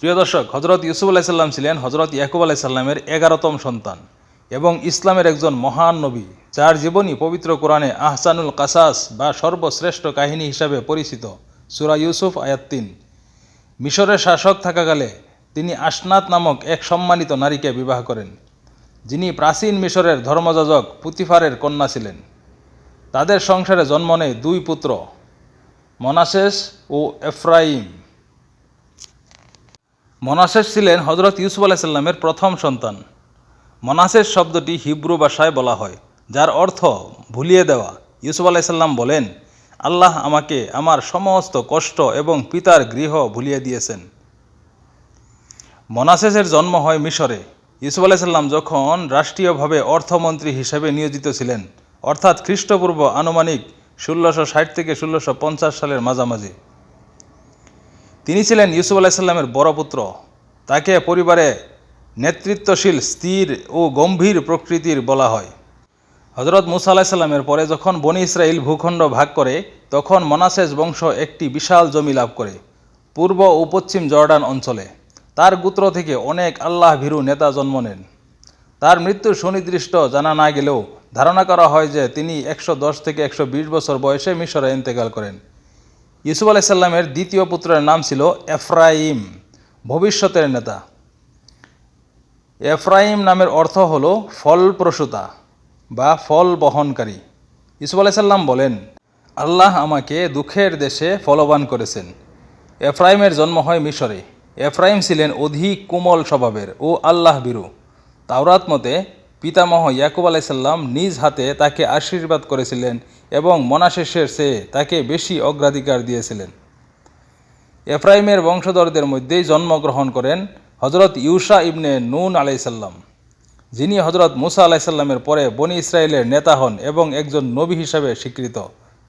প্রিয় দর্শক হজরত ইউসুফ আলাইসাল্লাম ছিলেন হজরত ইয়াকুব আলাইসাল্লামের এগারোতম সন্তান এবং ইসলামের একজন মহান নবী, যার জীবনী পবিত্র কোরআনে আহসানুল কাসাস বা সর্বশ্রেষ্ঠ কাহিনী হিসাবে পরিচিত, সুরা ইউসুফ আয়াত তিন। মিশরের শাসক থাকাকালে তিনি আসনাত নামক এক সম্মানিত নারীকে বিবাহ করেন, যিনি প্রাচীন মিশরের ধর্মযাজক পুতিফারের কন্যা ছিলেন। তাদের সংসারে জন্ম নেয় দুই পুত্র, মনাসেস ও এফ্রাইম। মনাসেস ছিলেন হজরত ইউসুফ আলাইসাল্লামের প্রথম সন্তান। মনাসেস শব্দটি হিব্রু ভাষায় বলা হয়, যার অর্থ ভুলিয়ে দেওয়া। ইউসুফ আলাইসাল্লাম বলেন, আল্লাহ আমাকে আমার সমস্ত কষ্ট এবং পিতার গৃহ ভুলিয়ে দিয়েছেন। মনাসেসের জন্ম হয় মিশরে। ইউসুফ আলাইসাল্লাম যখন রাষ্ট্রীয়ভাবে অর্থমন্ত্রী হিসেবে নিয়োজিত ছিলেন, অর্থাৎ খ্রিস্টপূর্ব আনুমানিক ষোলোশো ষাট থেকে ষোলোশো পঞ্চাশ সালের মাঝামাঝি। তিনি ছিলেন ইউসুফ আলাইসাল্লামের বড় পুত্র। তাকে পরিবারে নেতৃত্বশীল, স্থির ও গম্ভীর প্রকৃতির বলা হয়। হজরত মুসা আলাহিসাল্লামের পরে যখন বনি ইসরায়েল ভূখণ্ড ভাগ করে, তখন মনাসেস বংশ একটি বিশাল জমি লাভ করে, পূর্ব ও পশ্চিম জর্ডান অঞ্চলে। তার গোত্র থেকে অনেক আল্লাহ ভীরু নেতা জন্ম নেন। তার মৃত্যুর সুনির্দিষ্ট জানা না গেলেও ধারণা করা হয় যে তিনি একশো দশ থেকে একশো বিশ বছর বয়সে মিশরে ইন্তেকাল করেন। ইউসুফ আলাইসাল্লামের দ্বিতীয় পুত্রের নাম ছিল এফরাইম, ভবিষ্যতের নেতা। এফরাইম নামের অর্থ হল ফলপ্রসূতা বা ফল বহনকারী। ইসুফ আলাইসাল্লাম বলেন, আল্লাহ আমাকে দুঃখের দেশে ফলবান করেছেন। এফরাইমের জন্ম হয় মিশরে। এফরাইম ছিলেন অধিক কোমল স্বভাবের ও আল্লাহ বিরু তাওরাত মতে পিতামহ ইয়াকুব আলাইসাল্লাম নিজ হাতে তাকে আশীর্বাদ করেছিলেন এবং মনাশেষের চেয়ে তাকে বেশি অগ্রাধিকার দিয়েছিলেন। এফ্রাইমের বংশধরদের মধ্যেই জন্মগ্রহণ করেন হজরত ইউসা ইবনে নুন আলাইসাল্লাম, যিনি হজরত মুসা আলাইসাল্লামের পরে বনি ইসরায়েলের নেতা হন এবং একজন নবী হিসাবে স্বীকৃত।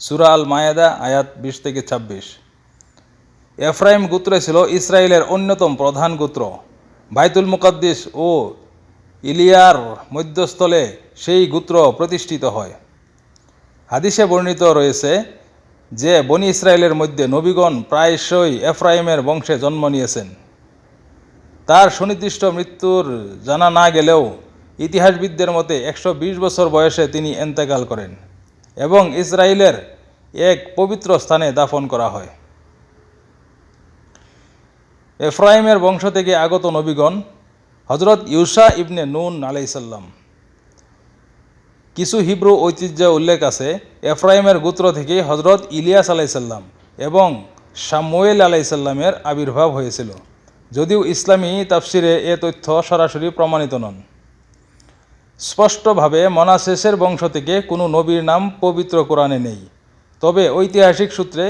সুরা আল মায়াদা আয়াত বিশ থেকে ছাব্বিশ। এফ্রাইম গোত্রে ছিল ইসরায়েলের অন্যতম প্রধান গোত্র। বাইতুল মুকাদ্দিস ও ইলিয়ার মধ্যস্থলে সেই গোত্র প্রতিষ্ঠিত হয়। হাদিসে বর্ণিত রয়েছে যে, বনি ইসরায়েলের মধ্যে নবীগণ প্রায়শই এফরাইমের বংশে জন্ম নিয়েছেন। তার সুনির্দিষ্ট মৃত্যুর জানা না গেলেও ইতিহাসবিদদের মতে একশো বিশ বছর বয়সে তিনি এন্তেকাল করেন এবং ইসরায়েলের এক পবিত্র স্থানে দাফন করা হয়। এফরাইমের বংশ থেকে আগত নবীগণ হজরত ইউসা ইবনে নুন আলাইসাল্লাম কিছু হিব্রু ঐতিহ্য উল্লেখ আছে, এফরাইমের গোত্র থেকে হজরত ইলিয়াস আলাইসাল্লাম এবং সামুয়েল আলাইসাল্লামের আবির্ভাব হয়েছিল। যদিও ইসলামী তাফসিরে এ তথ্য সরাসরি প্রমাণিত নন। স্পষ্টভাবে মনাসেসের বংশ থেকে কোনো নবীর নাম পবিত্র কোরআনে নেই। তবে ঐতিহাসিক সূত্রে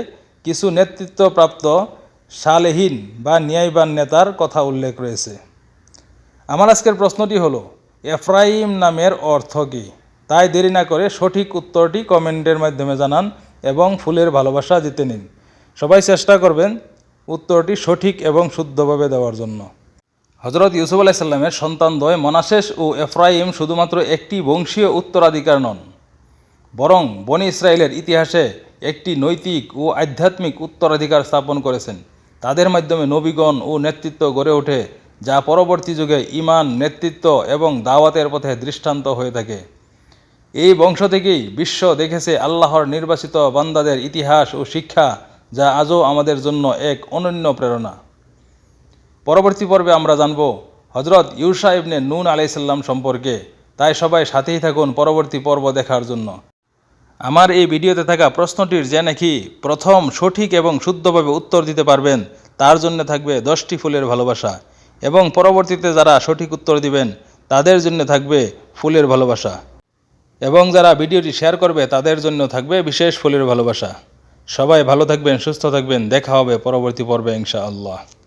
কিছু নেতৃত্বপ্রাপ্ত সালেহীন বা ন্যায়বান নেতার কথা উল্লেখ রয়েছে। আমার আজকের প্রশ্নটি হলো, এফরাইম নামের অর্থ কী? তাই দেরি না করে সঠিক উত্তরটি কমেন্টের মাধ্যমে জানান এবং ফুলের ভালোবাসা জিতে নিন। সবাই চেষ্টা করবেন উত্তরটি সঠিক এবং শুদ্ধভাবে দেওয়ার জন্য। হজরত ইউসুফ আলাইসাল্লামের সন্তানদ্বয় মনাশেষ ও এফরাইম শুধুমাত্র একটি বংশীয় উত্তরাধিকার নন, বরং বনি ইসরায়েলের ইতিহাসে একটি নৈতিক ও আধ্যাত্মিক উত্তরাধিকার স্থাপন করেছেন। তাদের মাধ্যমে নবীগণ ও নেতৃত্ব গড়ে ওঠে যা পরবর্তী যুগে ইমান, নেতৃত্ব এবং দাওয়াতের পথে দৃষ্টান্ত হয়ে থাকে। এই বংশ থেকেই বিশ্ব দেখেছে আল্লাহর নির্বাচিত বান্দাদের ইতিহাস ও শিক্ষা, যা আজও আমাদের জন্য এক অনন্য প্রেরণা। পরবর্তী পর্বে আমরা জানব হজরত ইউসা ইবনে নুন আলাইসাল্লাম সম্পর্কে। তাই সবাই সাথেই থাকুন পরবর্তী পর্ব দেখার জন্য। আমার এই ভিডিওতে থাকা প্রশ্নটির যে নাকি প্রথম সঠিক এবং শুদ্ধভাবে উত্তর দিতে পারবেন, তার জন্য থাকবে দশটি ফুলের ভালোবাসা। এবং পরবর্তীতে যারা সঠিক উত্তর দিবেন, তাদের জন্য থাকবে ফুলের ভালোবাসা। এবং যারা ভিডিওটি শেয়ার করবে, তাদের জন্য থাকবে বিশেষ ফুলের ভালোবাসা। সবাই ভালো থাকবেন, সুস্থ থাকবেন। দেখা হবে পরবর্তী পর্বে, ইনশাআল্লাহ।